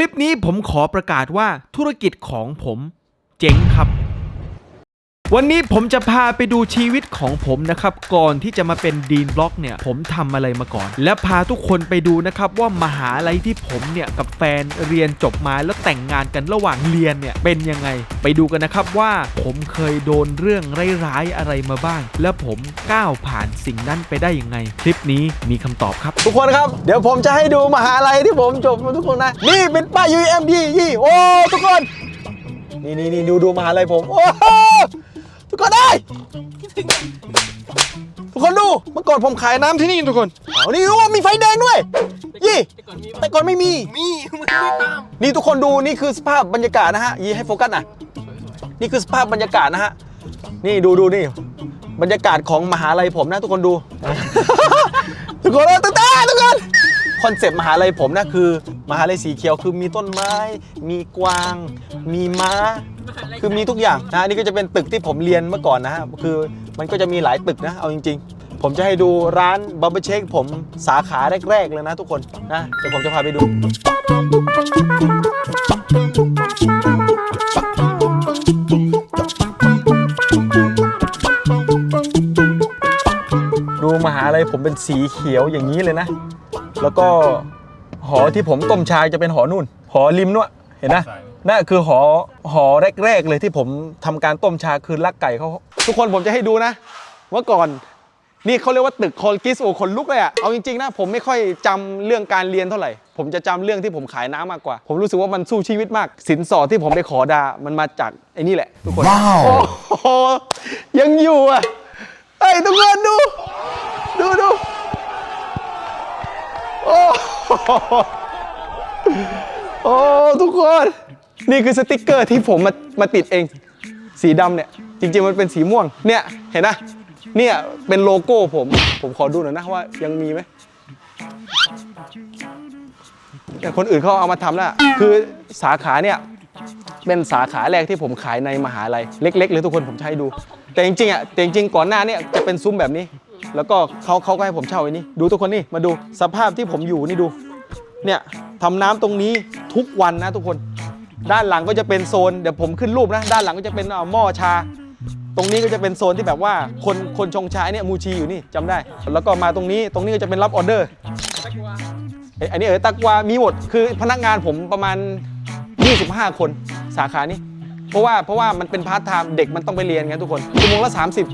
ลิปนี้ผมขอประกาศว่าธุรกิจของผมเจ๊งครับ วันนี้ผมจะพาไปดูชีวิตของผมนะครับ ก่อนที่จะมาเป็นดีนบล็อกเนี่ย ผมทำอะไรมาก่อน และพาทุกคนไปดูนะครับ ว่ามหาลัยที่ผมเนี่ยกับแฟนเรียนจบมาแล้วแต่งงานกันระหว่างเรียนเนี่ยเป็นยังไง ไปดูกันนะครับว่าผมเคยโดนเรื่องร้ายๆอะไรมาบ้าง และผมก้าวผ่านสิ่งนั้นไปได้ยังไง คลิปนี้มีคำตอบครับ ทุกคนครับเดี๋ยวผมจะให้ดูมหาลัยที่ผมจบมาทุกคนนะนี่เป็นป้าย UM ยี่ยี่โอ้ทุกคน นี่นี่นี่ดูดูมหาลัยผมโอ้ ยทุกคนดูเมื่อก่อนผมขายน้ำที่นี่ทุกคนเอานี่ดูว่ามีไฟแดงด้วยยี่แต่ก่อนไม่มี มีมึงไม่ตามนี่ทุกคนดูนี่คือสภาพบรรยากาศนะฮะยี่ให้โฟกัสหนะนี่คือสภาพบรรยากาศนะฮะนี่ดูดูนี่ บรรยากาศของมหาลัยผมนะ ทุกคนดู ทุกคนเอาตื่นเต้นทุกคนคอนเซปต์มหาลัยผมนะคือ มหาลัยสีเขียวคือมีต้นไม้ มีกวาง มีม้า คือมีทุกอย่างนะอันนี่ก็จะเป็นตึกที่ผมเรียนเมื่อก่อนนะฮะคือมันก็จะมีหลายตึกนะเอาจริง ๆ ผมจะให้ดูร้านบับเบิลเชคผมสาขาแรก ๆ เลยนะทุกคนนะเดี๋ยวผมจะพาไปดู ดูมหาลัยผมเป็นสีเขียวอย่างนี้เลยนะ แล้วก็หอที่ผมต้มชาจะเป็นหอนู่น หอริมนู่นเห็นนะ นั่นคือหอหอแรกๆเลยที่ผมทำการต้มชาคือลักไก่เขาทุกคนผมจะให้ดูนะเมื่อก่อนนี่เขาเรียกว่าตึกคอลกิสโอคนลุกเลยอะเอาจริงๆนะผมไม่ค่อยจำเรื่องการเรียนเท่าไหร่ ผมจะจำเรื่องที่ผมขายน้ำมากกว่า ผมรู้สึกว่ามันสู้ชีวิตมาก สินสอดที่ผมไปขอดา มันมาจากไอ้นี่แหละทุกคนว้าวโอ้โหยังอยู่อะเฮ้ยทุกคนดู ดูดูโอ้โหโอ้ทุกคน นี่คือสติกเกอร์ที่ผมมามาติดเอง สีดำเนี่ย จริงๆมันเป็นสีม่วง เนี่ยเห็นนะ เนี่ยเป็นโลโก้ผม ผมขอดูหน่อยนะว่ายังมีไหมแต่คนอื่นเขาเอามาทำแล้วคือสาขาเนี่ยเป็นสาขาแรกที่ผมขายในมหาลัยเล็ก ๆ เลยทุกคนผมให้ดู แต่จริงๆอะแต่จริงๆก่อนหน้าเนี่ยจะเป็นซุ้มแบบนี้ แล้วก็เขาเขาก็ให้ผมเช่าไว้นี่ดูทุกคนนี่มาดูสภาพที่ผมอยู่นี่ดู เนี่ยทำน้ำตรงนี้ทุกวันนะทุกคน ด้านหลังก็จะเป็นโซนเดี๋ยวผมขึ้นรูปนะ ด้านหลังก็จะเป็นอ่าหม้อชา ตรงนี้ก็จะเป็นโซนที่แบบว่าคนคนชงชาเนี่ยมูชีอยู่นี่จำได้ แล้วก็มาตรงนี้ตรงนี้ก็จะเป็นรับออเดอร์เอ้ยอันนี้เออตักวามีหมดคือพนักงานผมประมาณ 25 คนสาขานี้ เพราะว่าเพราะว่ามันเป็นพาร์ทไทม์เด็กมันต้องไปเรียนไงทุกคนชั่วโมงละ 30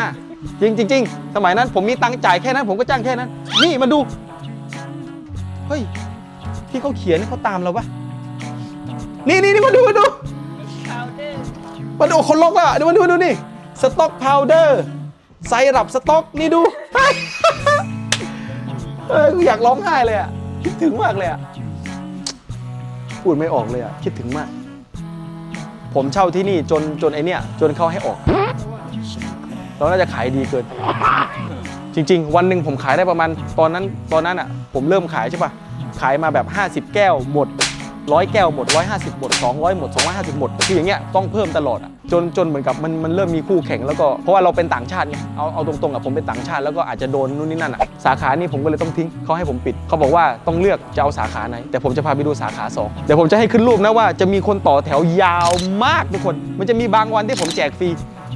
25 จริงจริงสมัยนั้นผมมีตังค์จ่ายแค่นั้น ผมก็จ้างแค่นั้น นี่มาดู เฮ้ย ที่เขาเขียนเขาตามเราปะ นี่นี่นี่มาดูมาดูมาดูคนลกแล้วอะเดี๋ยวมาดูดูนี่สต็อกพาวเดอร์ไซรัปสต็อกนี่ดูเอ้ยกูอยากร้องไห้เลยอะคิดถึงมากเลยอะพูดไม่ออกเลยอะคิดถึงมาก ผมเช่าที่นี่จนจนไอเนี้ยจนเขาให้ออกเราน่าจะขายดีเกิน จริง ๆ วันหนึ่งผมขายได้ประมาณตอนนั้นตอนนั้นอะ ผมเริ่มขายใช่ปะขายมาแบบ 50 แก้วหมด ร้อยแก้วหมด 150 หมด 200 หมด 250 หมดคืออย่างเงี้ยต้องเพิ่มตลอดอะจนจนเหมือนกับมันมันเริ่มมีคู่แข่งแล้วก็เพราะว่าเราเป็นต่างชาติไงเอาเอาตรงๆอะผมเป็นต่างชาติแล้วก็อาจจะโดนนู่นนี่นั่นอะสาขานี้ผมก็เลยต้องทิ้งเขาให้ผมปิดเขาบอกว่าต้องเลือกจะเอาสาขาไหน แต่ผมจะพาไปดูสาขาสองเดี๋ยวผมจะให้ขึ้นรูปนะว่าจะมีคนต่อแถวยาวมากทุกคน มันจะมีบางวันที่ผมแจกฟรี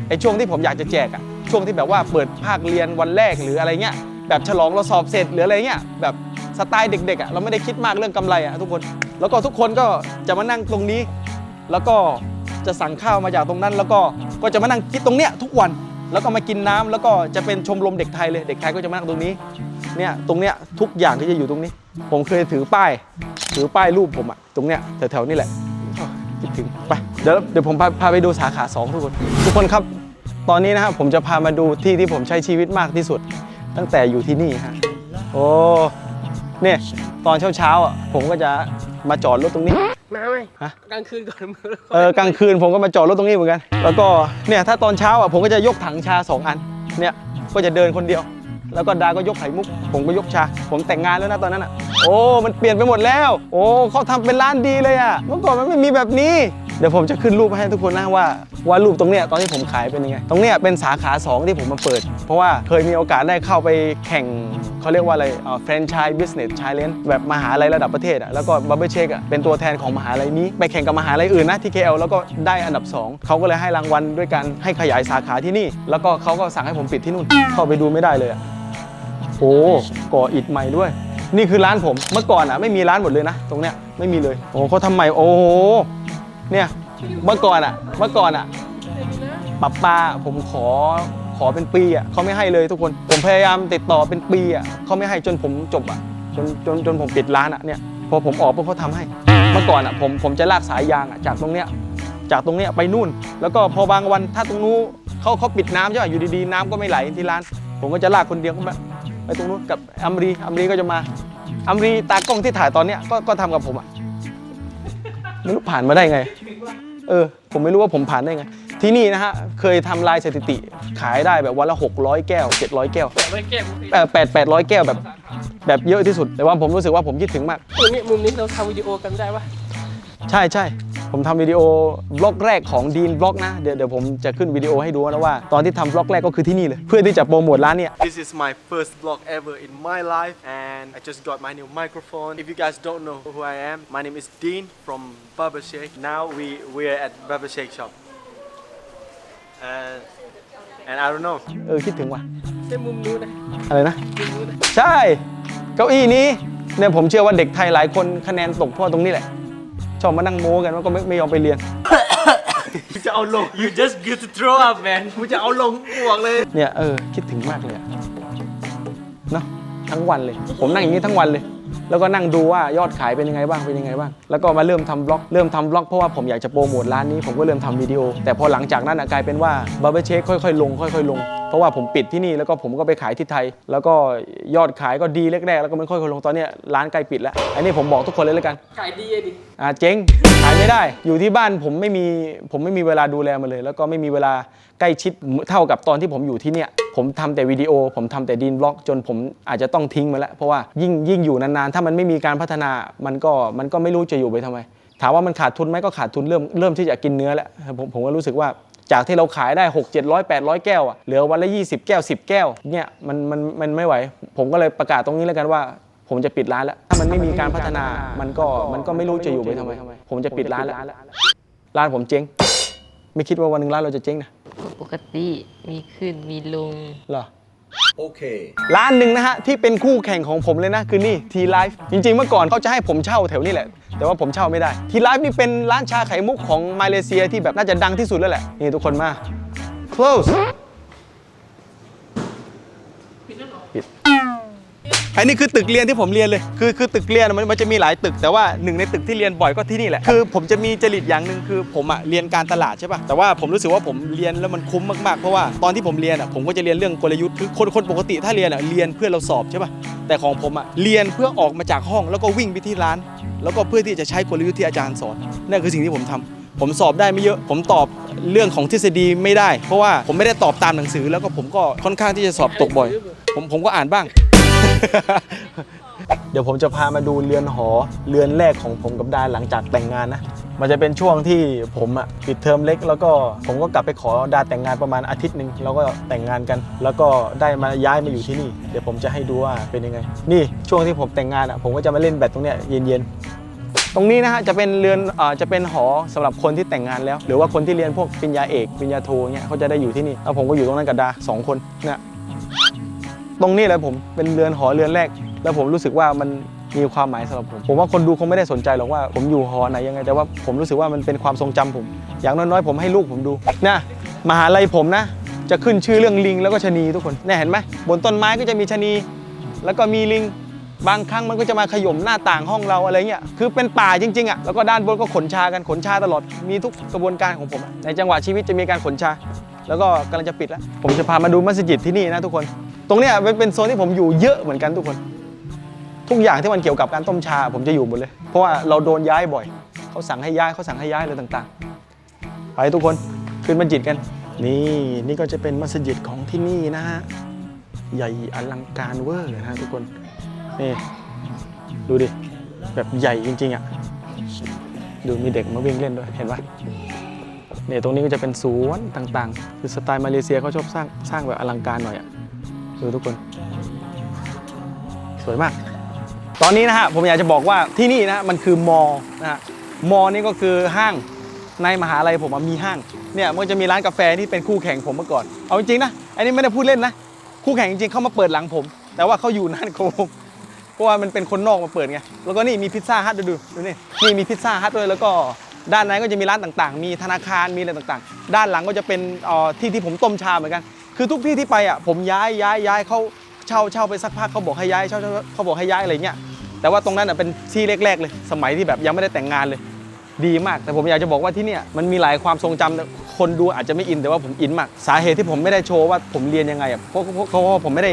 ไอ้ช่วงที่ผมอยากจะแจกอะช่วงที่แบบว่าเปิดภาคเรียนวันแรกหรืออะไรเงี้ยแบบฉลองเราสอบเสร็จหรืออะไรเงี้ยแบบ สไตล์เด็กๆอะเราไม่ได้คิดมากเรื่องกำไรอะทุกคน แล้วก็ทุกคนก็จะมานั่งตรงนี้ แล้วก็จะสั่งข้าวมาจากตรงนั้น แล้วก็ก็จะมานั่งกินตรงเนี้ยทุกวันแล้วก็มากินน้ำแล้วก็จะเป็นชมรมเด็กไทยเลยเด็กไทยก็จะมานั่งตรงนี้เนี่ยตรงเนี้ยทุกอย่างที่จะอยู่ตรงนี้ ผมเคยถือป้าย ถือป้ายรูปผมอะตรงเนี้ยแถวๆนี่แหละคิดถึงไปเดี๋ยวเดี๋ยวผมพาพาไปดูสาขาสองทุกคน ทุกคนครับ ตอนนี้นะครับผมจะพามาดูที่ที่ผมใช้ชีวิตมากที่สุด ตั้งแต่อยู่ที่นี่ฮะโอ้ เนี่ยตอนเช้าๆอะผมก็จะมาจอดรถตรงนี้ มาไหมฮะ กลางคืนก่อนมือเออกลางคืนผมก็มาจอดรถตรงนี้เหมือนกัน แล้วก็เนี่ยถ้าตอนเช้าอะผมก็จะยกถังชาสองอัน เนี่ยก็จะเดินคนเดียว แล้วก็ดาก็ยกไข่มุก ผมก็ยกชา ผมแต่งงานแล้วนะตอนนั้นอะ โอ้ มันเปลี่ยนไปหมดแล้ว โอ้เขาทำเป็นร้านดีเลยอะ เมื่อก่อนมันไม่มีแบบนี้ เดี๋ยวผมจะขึ้นรูปให้ทุกคนนะว่าว่ารูปตรงเนี้ยตอนที่ผมขายเป็นยังไง ตรงเนี้ยเป็นสาขา 2 ที่ผมมาเปิด เพราะว่าเคยมีโอกาสได้เข้าไปแข่งเขาเรียกว่าอะไรแฟรนไชส์บิสเนสชายเลนแบบมหาลัยระดับประเทศอะแล้วก็บับเบิลเชคอะเป็นตัวแทนของมหาลัยนี้ ไปแข่งกับมหาลัยอื่นนะที่ KL แล้วก็ได้อันดับ 2 เขาก็เลยให้รางวัลด้วยการให้ขยายสาขาที่นี่ แล้วก็เขาก็สั่งให้ผมปิดที่นู่นเข้าไปดูไม่ได้เลยอะโอ้ก่ออิฐใหม่ด้วย นี่คือร้านผมเมื่อก่อนอะไม่มีร้านหมดเลยนะ ตรงเนี้ยไม่มีเลยโอ้เขาทำใหม่โอ้โห เนี่ยเมื่อก่อนอะเมื่อก่อนอะปรับปลาผมขอขอเป็นปีอะเขาไม่ให้เลยทุกคน ผมพยายามติดต่อเป็นปีอะเขาไม่ให้จนผมจบอะจนจนจนผมปิดร้านอะเนี่ยพอผมออกปุ๊บเขาทำให้ เมื่อก่อนอะผมผมจะลากสายยางอะจากตรงเนี้ยจากตรงเนี้ยไปนู่น แล้วก็พอบางวันถ้าตรงนู้นเขาเขาปิดน้ำใช่ป่ะอยู่ดีๆ น้ำก็ไม่ไหลที่ร้าน ผมก็จะลากคนเดียวไปตรงนู้นกับอัมรีอัมรีก็จะมาอัมรีตากล้องที่ถ่ายตอนเนี้ยก็ก็ทำกับผมอะ ไม่รู้ผ่านมาได้ไง เออ ผมไม่รู้ว่าผมผ่านได้ไง ที่นี่นะฮะ เคยทำลายสถิติ ขายได้แบบวันละ 600 แก้ว 700 แก้วแต่ไม่แก้มุมนี้เออแปดแปดร้อยแก้วแบบ แบบเยอะที่สุด แต่ว่าผมรู้สึกว่าผมคิดถึงมากตรงนี้มุมนี้เราทำวิดีโอกันได้ปะใช่ใช่ ผมทำวิดีโอบล็อกแรกของดีนบล็อกนะ เดี๋ยวเดี๋ยวผมจะขึ้นวิดีโอให้ดูนะว่า ตอนที่ทำบล็อกแรกก็คือที่นี่เลย เพื่อที่จะโปรโมทร้านเนี่ย This is my first vlog ever in my life and I just got my new microphone. If you guys don't know who I am, my name is Dean from Barber Shake. Now we we're at Barber Shake shop. And and I don't know. เออคิดถึงว่ะใช่มุมนู้นนะอะไรนะ มุมนู้นนะใช่ เก้าอี้นี้เนี่ยผมเชื่อว่าเด็กไทยหลายคนคะแนนตกเพราะตรงนี้แหละ ชอบมานั่งโม้กันว่าก็ไม่ไม่ยอมไปเรียน จะเอาลง You just get to throw up man กูจะเอาลงอ้วกเลย เนี่ยเออคิดถึงมากเลยอะเนาะทั้งวันเลย ผมนั่งอย่างนี้ทั้งวันเลย แล้วก็นั่งดูว่ายอดขายเป็นยังไงบ้างเป็นยังไงบ้าง แล้วก็มาเริ่มทำบล็อกเริ่มทำบล็อกเพราะว่าผมอยากจะโปรโมทร้านนี้ผมก็เริ่มทำวิดีโอ แต่พอหลังจากนั้นอะกลายเป็นว่าบาร์เบอร์เชคค่อยๆลงค่อย ๆ ลงเพราะว่าผมปิดที่นี่แล้วก็ผมก็ไปขายที่ไทย แล้วก็ยอดขายก็ดีแรกๆแล้วก็มันค่อยๆลงตอนเนี้ยร้านใกล้ปิดแล้วอันนี้ผมบอกทุกคนเลยแล้วกัน ขายดีอะดิ อ่าเจ๊งขายไม่ได้ อยู่ที่บ้านผมไม่มีผมไม่มีเวลาดูแลมันเลย แล้วก็ไม่มีเวลาใกล้ชิดเท่ากับตอนที่ผมอยู่ที่เนี่ย ผมทำแต่วิดีโอ ผมทำแต่ดีนบล็อกจนผมอาจจะต้องทิ้งมาแล้วเพราะว่ายิ่งยิ่งอยู่นานๆ ถ้ามันไม่มีการพัฒนามันก็มันก็ไม่รู้จะอยู่ไปทำไม ถามว่ามันขาดทุนไหมก็ขาดทุนเริ่มเริ่มที่จะกินเนื้อแล้วผมผมก็รู้สึกว่า จากที่เราขายได้ 6 700 800 แก้วอะเหลือวันละ 20 แก้ว 10 แก้วเนี่ยมันมันมันไม่ไหว ผมก็เลยประกาศตรงนี้แล้วกันว่า ผมจะปิดร้านแล้ว ถ้ามันไม่มีการพัฒนามันก็มันก็ไม่รู้จะอยู่ไปทำไม ผมจะปิดร้านแล้ว ร้านผมเจ๊ง ไม่คิดว่าวันหนึ่งร้านเราจะเจ๊งนะปกติมีขึ้นมีลงเหรอ โอเค ร้านหนึ่งนะฮะ ที่เป็นคู่แข่งของผมเลยนะ คือนี่ทีไลฟ์จริง ๆ เมื่อก่อนเขาจะให้ผมเช่าแถวนี้แหละ แต่ว่าผมเช่าไม่ได้ทีไลฟ์นี่เป็นร้านชาไข่มุกของมาเลเซียที่แบบน่าจะดังที่สุดแล้วแหละ นี่ทุกคนมา close ปิด อันนี้คือตึกเรียนที่ผมเรียนเลย คือคือตึกเรียนมันมันจะมีหลายตึกแต่ว่าหนึ่งในตึกที่เรียนบ่อยก็ที่นี่แหละ คือผมจะมีจริตอย่างหนึ่งคือผมอะเรียนการตลาดใช่ป่ะ แต่ว่าผมรู้สึกว่าผมเรียนแล้วมันคุ้มมากๆ เพราะว่าตอนที่ผมเรียนอะผมก็จะเรียนเรื่องกลยุทธ์คือคนคนปกติถ้าเรียนอะเรียนเพื่อเราสอบใช่ป่ะ แต่ของผมอะเรียนเพื่อออกมาจากห้องแล้วก็วิ่งไปที่ร้าน แล้วก็เพื่อที่จะใช้กลยุทธ์ที่อาจารย์สอนนั่นคือสิ่งที่ผมทำผมสอบได้ไม่เยอะ ผมตอบเรื่องของทฤษฎีไม่ได้ เพราะว่าผมไม่ได้ตอบตามหนังสือ แล้วก็ผมก็ค่อนข้างที่จะสอบตกบ่อย ผมผมก็อ่านบ้าง เดี๋ยวผมจะพามาดูเรือนหอ เรือนแรกของผมกับดาหลังจากแต่งงานนะ มันจะเป็นช่วงที่ผมอะปิดเทอมเล็ก แล้วก็ผมก็กลับไปขอดาแต่งงานประมาณอาทิตย์หนึ่งแล้วก็แต่งงานกัน แล้วก็ได้มาย้ายมาอยู่ที่นี่ เดี๋ยวผมจะให้ดูว่าเป็นยังไง นี่ช่วงที่ผมแต่งงานอะผมก็จะมาเล่นแบดตรงเนี้ยเย็นๆตรงนี้นะฮะจะเป็นเรือนอ่าจะเป็นหอสำหรับคนที่แต่งงานแล้ว หรือว่าคนที่เรียนพวกปริญญาเอกปริญญาโทเงี้ยเขาจะได้อยู่ที่นี่แล้วผมก็อยู่ตรงนั้นกับดาสองคนเนี่ย ตรงนี้แหละผมเป็นเรือนหอเรือนแรก แล้วผมรู้สึกว่ามันมีความหมายสำหรับผม ผมว่าคนดูคงไม่ได้สนใจหรอกว่าผมอยู่หอไหนยังไง แต่ว่าผมรู้สึกว่ามันเป็นความทรงจำผม อย่างน้อยๆ ผมให้ลูกผมดูนะมหาลัยผมนะ จะขึ้นชื่อเรื่องลิงแล้วก็ชะนีทุกคนเนี่ยเห็นไหมบนต้นไม้ก็จะมีชะนี แล้วก็มีลิงบางครั้งมันก็จะมาขย่มหน้าต่างห้องเราอะไรเงี้ย คือเป็นป่าจริงๆอะ แล้วก็ด้านบนก็ขนชากันขนชาตลอด มีทุกกระบวนการของผม ในจังหวะชีวิตจะมีการขนชา แล้วก็กำลังจะปิดแล้ว ผมจะพามาดูมัสยิดที่นี่นะทุกคน ตรงเนี้ยเป็นโซนที่ผมอยู่เยอะเหมือนกันทุกคน ทุกอย่างที่มันเกี่ยวกับการต้มชา ผมจะอยู่หมดเลย เพราะว่าเราโดนย้ายบ่อยเขาสั่งให้ย้ายเขาสั่งให้ย้ายอะไรต่างๆ ไปทุกคนขึ้นมัสยิดกัน นี่นี่ก็จะเป็นมัสยิดของที่นี่นะฮะใหญ่อลังการเวอร์นะฮะทุกคนนี่ดูดิแบบใหญ่จริงๆอะดูมีเด็กมาวิ่งเล่นด้วยเห็นปะเนี่ยตรงนี้ก็จะเป็นสวนต่างๆ คือสไตล์มาเลเซียเขาชอบสร้างสร้างแบบอลังการหน่อยอะ ดูทุกคน สวยมาก ตอนนี้นะฮะผมอยากจะบอกว่าที่นี่นะมันคือมอนะฮะมอนี่ก็คือห้างในมหาลัยผมมีห้างเนี่ยมันจะมีร้านกาแฟที่เป็นคู่แข่งผมเมื่อก่อนเอาจริงๆนะอันนี้ไม่ได้พูดเล่นนะคู่แข่งจริงๆเขามาเปิดหลังผม แต่ว่าเขาอยู่นั่นของผมเพราะว่ามันเป็นคนนอกมาเปิดไงแล้วก็นี่มีพิซซ่าฮัทดูดูดูนี่นี่มีพิซซ่าฮัทด้วยแล้วก็ด้านในก็จะมีร้านต่างๆ มีธนาคารมีอะไรต่างๆ ด้านหลังก็จะเป็นอ่อที่ที่ผมต้มชาเหมือนกัน คือทุกที่ที่ไปอะผมย้ายย้ายย้ายเขาเช่าเช่าไปสักพักเขาบอกให้ย้ายเช่าเช่าเขาบอกให้ย้ายอะไรเงี้ยแต่ว่าตรงนั้นนะเป็นที่แรกๆเลย สมัยที่แบบยังไม่ได้แต่งงานเลย ดีมาก แต่ผมอยากจะบอกว่าที่เนี่ยมันมีหลายความทรงจำแต่คนดูอาจจะไม่อินแต่ว่าผมอินมาก สาเหตุที่ผมไม่ได้โชว์ว่าผมเรียนยังไงอะเพราะเพราะเพราะว่าผมไม่ได้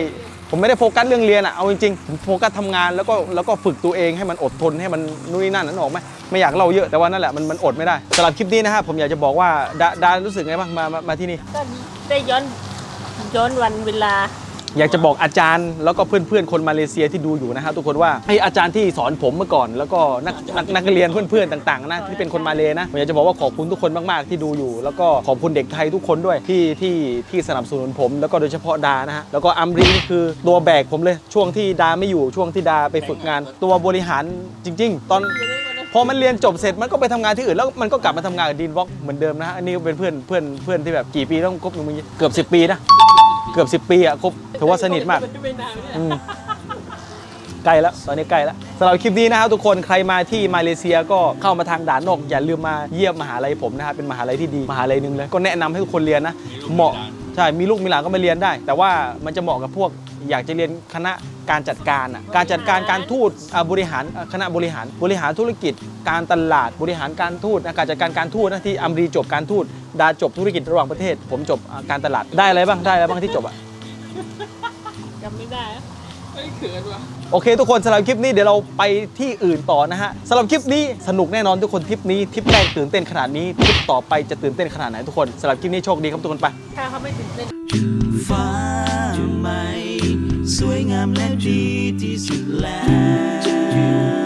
ผมไม่ได้โฟกัสเรื่องเรียนอะเอาจริงๆผมโฟกัสทำงานแล้วก็แล้วก็ฝึกตัวเองให้มันอดทนให้มันนู่นนี่นั่นนั้นออกไหมไม่อยากเล่าเยอะแต่ว่านั่นแหละมันมันอดไม่ได้สำหรับคลิปนี้นะฮะผมอยากจะบอกว่าดาดารู้สึกไงบ้างมามามาที่นี่ก็ได้ย้อน ย้อนวันเวลา อยากจะบอกอาจารย์แล้วก็เพื่อนๆ คนมาเลเซียที่ดูอยู่นะฮะทุกคนว่าให้อาจารย์ที่สอนผมเมื่อก่อน แล้วก็นักนักนักเรียนเพื่อนๆต่างๆนะที่เป็นคนมาเลนะผมอยากจะบอกว่าขอบคุณทุกคนมากๆที่ดูอยู่ แล้วก็ขอบคุณเด็กไทยทุกคนด้วยที่ที่ที่สนับสนุนผม แล้วก็โดยเฉพาะดานะฮะแล้วก็อัมรีนี่คือตัวแบกผมเลยช่วงที่ดาไม่อยู่ช่วงที่ดาไปฝึกงาน ตัวบริหารจริง ๆ ตอน พอมันเรียนจบเสร็จมันก็ไปทำงานที่อื่นแล้วมันก็กลับมาทำงานกับดีนวอล์กเหมือนเดิมนะฮะอันนี้ก็เป็นเพื่อนเพื่อนเพื่อนที่แบบกี่ปีต้องคบอยู่มึงเกือบ 10 ปีนะเกือบ 10 ปีอะคบถือว่าสนิทมากไม่นานเนี่ยอืมใกล้แล้วตอนนี้ใกล้แล้วสำหรับคลิปนี้นะครับทุกคนใครมาที่มาเลเซียก็เข้ามาทางด่านนอกอย่าลืมมาเยี่ยมมหาลัยผมนะครับเป็นมหาลัยที่ดีมหาลัยหนึ่งเลยก็แนะนำให้ทุกคนเรียนนะเหมาะใช่มีลูกมีหลานก็มาเรียนได้ แต่ว่ามันจะเหมาะกับพวกอยากจะเรียนคณะ การจัดการอะการจัดการการทูตอะบริหารอะคณะบริหารบริหารธุรกิจ การตลาดบริหารการทูตนะการจัดการการทูตนะที่อัมรีจบการทูตดาจบธุรกิจระหว่างประเทศ ผมจบอะการตลาดได้อะไรบ้างได้อะไรบ้างที่จบอะจำไม่ได้อะไม่เขินว่ะโอเคทุกคนสำหรับคลิปนี้เดี๋ยวเราไปที่อื่นต่อนะฮะสำหรับคลิปนี้สนุกแน่นอนทุกคนทริปนี้ทริปแรกตื่นเต้นขนาดนี้ทริปต่อไปจะตื่นเต้นขนาดไหนทุกคนสำหรับคลิปนี้โชคดีครับทุกคนไปถ้าเขาไม่ตื่นเต้นฟ้าใหม่ สวยงามและดีที่สุดแล้ว